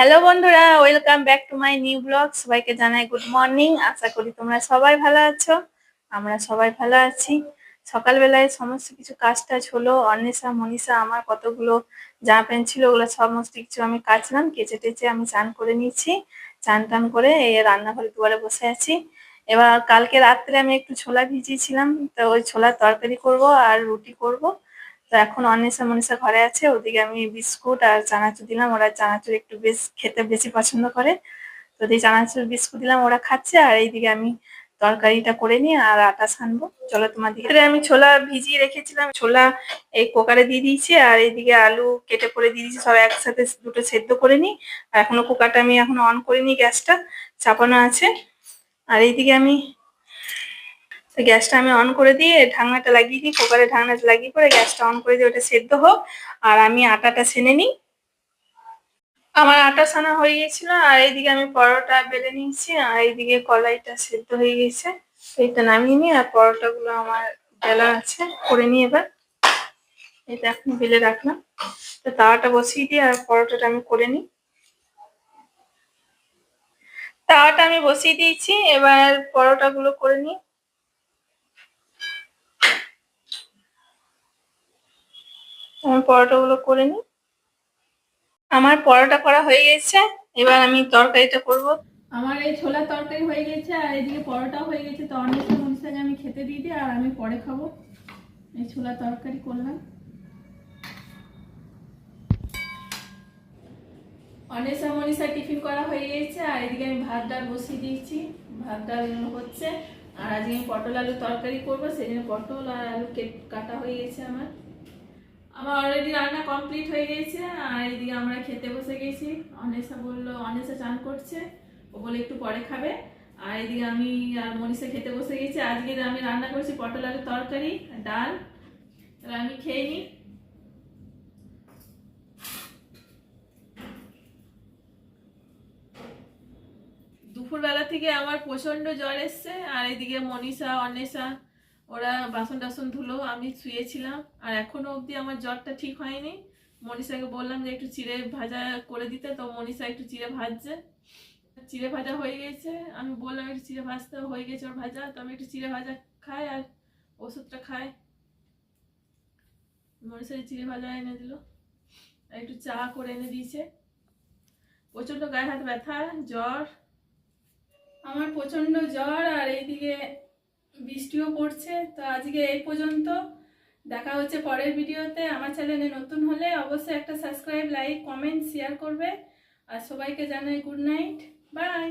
Hello বন্ধুরা welcome back to my new blog সবাইকে জানাই গুড মর্নিং আশা করি তোমরা সবাই ভালো আছো। আমরা সবাই ভালো আছি। সকালবেলায় সমস্ত কিছু কাজ টাজ হলো। অন্বেষা মনীষা, আমার কতগুলো জামা প্যান্ট ছিল, ওগুলো সমস্ত কিছু আমি কাচলাম কেচে টেচে আমি চান করে নিয়েছি। চান টান করে এই রান্নাঘরে দুয়ারে বসে আছি। এবার কালকে রাত্রে আমি একটু ছোলা ভিজিয়েছিলাম। তো ওই ছোলার তরকারি করব আর রুটি করব। তো এখন অন্বেষা মনীষা ঘরে আছে, ওদিকে আমি বিস্কুট আর চানাচুর দিলাম। ওরা চানাচুর একটু বেশ খেতে বেশি পছন্দ করে। তো এই চানাচুর বিস্কুট দিলাম, ওরা খাচ্ছে। আর এইদিকে আমি তরকারিটা করে নিই আর আটা ছানবো। চলো তোমার দিকে। আমি ছোলা ভিজিয়ে রেখেছিলাম। ছোলা এই কুকারে দিয়ে দিয়েছি আর এইদিকে আলু কেটে করে দিয়ে দিয়েছি। সব একসাথে দুটো সেদ্ধ করে নিই। আর এখনও কুকারটা আমি এখনও অন করিনি, গ্যাসটা চাপানো আছে। আর এইদিকে আমি গ্যাসটা আমি অন করে দিয়ে ঢাকনাটা লাগিয়ে দিই কুকারে ঢাকনাটা লাগিয়ে পরে গ্যাসটা অন করে দিয়ে ওটা সেদ্ধ হোক। আর আমি আটাটা ছেনে নিই। আমার আটা ছানা হয়ে গেছিল আর এইদিকে আমি পরোটা বেলে নিয়েছি, আর এইদিকে কলাইটা সেদ্ধ হয়ে গেছে এইটা নামিয়ে নিই আর পরোটাগুলো আমার বেলা আছে, করে নিই এবার। এটা এখন বেলে রাখলাম। তো তাওয়াটা বসিয়ে দিই আর পরোটাটা আমি করে নিই। তাওয়াটা আমি বসিয়ে দিয়েছি, এবার পরোটাগুলো করে নিই। আমি পরোটাগুলো করে নিই। আমার পরোটা করা হয়ে গেছে, এবার আমি তরকারিটা করব। আমার এই ছোলার তরকারি হয়ে গেছে, আর এদিকে পরোটা হয়ে গেছে, তো অনেকটা মনীষাকে আমি খেতে দিয়ে দিই, আর আমি পরে খাব। এই ছোলা তরকারি করলাম। অনেসা মনীষা টিফিন করা হয়ে গেছে, আর এদিকে আমি ভাত ডাল বসিয়ে দিয়েছি। ভাত ডাল হচ্ছে, আর আজকে আমি পটল আলু তরকারি করব জন্য পটল আর আলু কাটা হয়ে গেছে আমার। আমার অলরেডি রান্না কমপ্লিট হয়ে গেছে, আর এদিকে আমরা খেতে বসে গেছি। অনেসা বলল অনেসা চান করছে, ও বলে একটু পরে খাবে। আর এদিকে আমি আর মনীষা খেতে বসে গেছি। আজকে আমি রান্না করছি, পটল আলু তরকারি, ডাল, তাহলে আমি খেয়ে নিই। দুপুরবেলা থেকে আমার প্রচণ্ড জ্বর এসছে, আর এদিকে মনীষা অন্বেষা ওরা বাসন টাসন ধুলো, আমি শুয়েছিলাম, আর এখনও অবধি আমার জ্বরটা ঠিক হয়নি। মনীষাকে বললাম যে একটু চিড়ে ভাজা করে দিতে, তো মনীষা একটু চিড়ে ভাজছে। চিড়ে ভাজা হয়ে গেছে, আমি বললাম একটু চিড়ে ভাজতে হয়ে গেছে ওর ভাজা, তো আমি একটু চিড়ে ভাজা খাই আর ওষুধটা খাই। মনীষা চিড়ে ভাজা এনে দিল, আর একটু চা করে এনে দিয়েছে। প্রচণ্ড গায়ে হাত ব্যথা, জ্বর। আমার প্রচণ্ড জ্বর, আর এইদিকে বৃষ্টিও পড়ছে, তো আজকে এই পর্যন্ত। দেখা হচ্ছে পরের ভিডিওতে। আমার চ্যানেলে নতুন হলে অবশ্যই একটা সাবস্ক্রাইব, লাইক, কমেন্ট শেয়ার করবে। আর সবাইকে জানাই গুড নাইট বাই